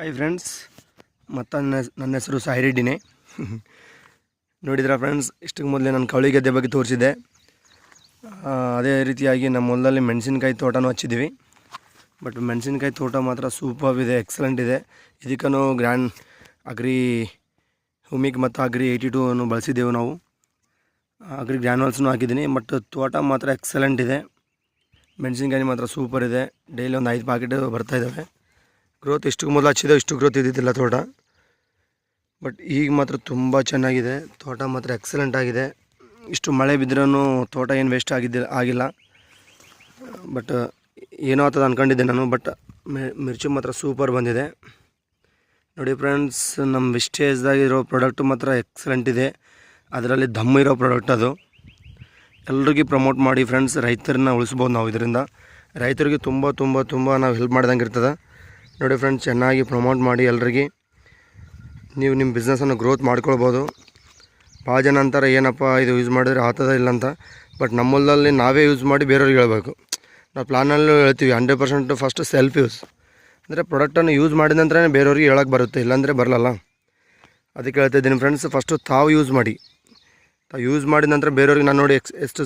Hi friends ಮತ್ತು ನನ್ನ ನನ್ನ ಹೆಸರು ಸಾಯಿ ರೆಡ್ಡಿನೇ. ನೋಡಿದ್ರ ಫ್ರೆಂಡ್ಸ್ ಇಷ್ಟಕ್ಕೆ ಮೊದಲೇ ನಾನು ಕವಳಿ ಗದ್ದೆ ಬಗ್ಗೆ ತೋರಿಸಿದ್ದೆ. ಅದೇ ರೀತಿಯಾಗಿ ನಮ್ಮ ಹೊಲದಲ್ಲಿ ಮೆಣಸಿನ್ಕಾಯಿ ತೋಟನೂ ಹಚ್ಚಿದ್ದೀವಿ ಬಟ್ ಮೆಣಸಿನ್ಕಾಯಿ ತೋಟ ಮಾತ್ರ ಸೂಪರ್ ಇದೆ ಎಕ್ಸಲೆಂಟ್ ಇದೆ. ಇದಕ್ಕೂ ಗ್ರ್ಯಾಂಡ್ ಅಗ್ರಿ ಹುಮಿಕ್ ಮತ್ತು ಅಗ್ರಿ ಏಯ್ಟಿ ಅನ್ನು ಬಳಸಿದ್ದೆವು ನಾವು. ಅಗ್ರಿ ಗ್ರ್ಯಾನ್ವಲ್ಸ್ನೂ ಹಾಕಿದ್ದೀನಿ ಬಟ್ ತೋಟ ಮಾತ್ರ ಎಕ್ಸಲೆಂಟ್ ಇದೆ. ಮೆಣಸಿನ್ಕಾಯಿ ಮಾತ್ರ ಸೂಪರ್ ಇದೆ. ಡೈಲಿ ಒಂದು ಐದು ಪ್ಯಾಕೆಟ್ ಬರ್ತಾ ಇದ್ದಾವೆ ಗ್ರೋತ್ ಇಷ್ಟು ಮೊದಲು ಹಚ್ಚಿದೆ ಇಷ್ಟು ಗ್ರೋತ್ ಇದ್ದಿದ್ದಿಲ್ಲ ತೋಟ. ಬಟ್ ಈಗ ಮಾತ್ರ ತುಂಬ ಚೆನ್ನಾಗಿದೆ, ತೋಟ ಮಾತ್ರ ಎಕ್ಸಲೆಂಟ್ ಆಗಿದೆ. ಇಷ್ಟು ಮಳೆ ಬಿದ್ದರೂ ತೋಟ ಏನು ವೇಸ್ಟ್ ಆಗಿದ್ದಿಲ್ಲ, ಆಗಿಲ್ಲ. ಬಟ್ ಏನೋ ಆಗ್ತದೆ ಅಂದ್ಕೊಂಡಿದ್ದೆ ನಾನು ಬಟ್ ಮಿರ್ಚಿ ಮಾತ್ರ ಸೂಪರ್ ಬಂದಿದೆ. ನೋಡಿ ಫ್ರೆಂಡ್ಸ್ ನಮ್ಮ ವಿಸ್ಟೇಜ್ದಾಗಿರೋ ಪ್ರಾಡಕ್ಟ್ ಮಾತ್ರ ಎಕ್ಸಲೆಂಟ್ ಇದೆ. ಅದರಲ್ಲಿ ದಮ್ ಇರೋ ಪ್ರಾಡಕ್ಟ್ ಅದು. ಎಲ್ರಿಗೂ ಪ್ರಮೋಟ್ ಮಾಡಿ ಫ್ರೆಂಡ್ಸ್ ರೈತರನ್ನ ಉಳಿಸ್ಬೋದು ನಾವು ಇದರಿಂದ. ರೈತರಿಗೆ ತುಂಬ ತುಂಬ ತುಂಬ ನಾವು ಹೆಲ್ಪ್ ಮಾಡ್ದಂಗೆ ಇರ್ತದೆ. ನೋಡಿ ಫ್ರೆಂಡ್ಸ್ ಚೆನ್ನಾಗಿ ಪ್ರಮೋಟ್ ಮಾಡಿ ಎಲ್ರಿಗೆ. ನೀವು ನಿಮ್ಮ ಬಿಸ್ನೆಸನ್ನು ಗ್ರೋತ್ ಮಾಡ್ಕೊಳ್ಬೋದು. ಭಾಳ ಜನ ಅಂತಾರೆ, ಏನಪ್ಪ ಇದು ಯೂಸ್ ಮಾಡಿದ್ರೆ ಆಗ್ತದ ಇಲ್ಲ ಅಂತ. ಬಟ್ ನಮ್ಮಲ್ಲಿ ನಾವೇ ಯೂಸ್ ಮಾಡಿ ಬೇರೆಯವ್ರಿಗೆ ಹೇಳ್ಬೇಕು. ನಾವು ಪ್ಲಾನಲ್ಲೂ ಹೇಳ್ತೀವಿ hundred percent first self use ಅಂದರೆ ಪ್ರಾಡಕ್ಟನ್ನು ಯೂಸ್ ಮಾಡಿದ ನಂತರನೇ ಬೇರೆಯವ್ರಿಗೆ ಹೇಳೋಕ್ಕೆ ಬರುತ್ತೆ, ಇಲ್ಲಾಂದರೆ ಬರಲ್ಲ ಅದಕ್ಕೆ ಹೇಳ್ತಾ ಇದ್ದೀನಿ ಫ್ರೆಂಡ್ಸ್ ಫಸ್ಟು ತಾವು ಯೂಸ್ ಮಾಡಿ. ತಾವು ಯೂಸ್ ಮಾಡಿದ ನಂತರ ಬೇರೆಯವ್ರಿಗೆ ನಾನು ನೋಡಿ ಎಕ್ಸ್ ಎಷ್ಟು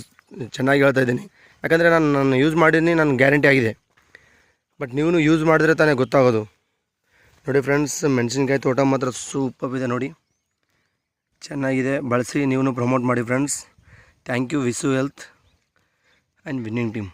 ಚೆನ್ನಾಗಿ ಹೇಳ್ತಾ ಇದ್ದೀನಿ. ಯಾಕಂದರೆ ನಾನು ನಾನು ಯೂಸ್ ಮಾಡಿದ್ದೀನಿ ನಾನು ಗ್ಯಾರಂಟಿ ಆಗಿದೆ. ಬಟ್ ನೀವು ಯೂಸ್ ಮಾಡಿದ್ರೆ ತಾನೇ ಗೊತ್ತಾಗೋದು. ನೋಡಿ ಫ್ರೆಂಡ್ಸ್ ಮೆಣಸಿನ್ಕಾಯಿ ತೋಟ ಮಾತ್ರ ಸೂಪರ್ ಇದೆ ನೋಡಿ. ಚೆನ್ನಾಗಿದೆ. ಬಳಸಿ ನೀವು ಪ್ರಮೋಟ್ ಮಾಡಿ friends thank you wish health and winning team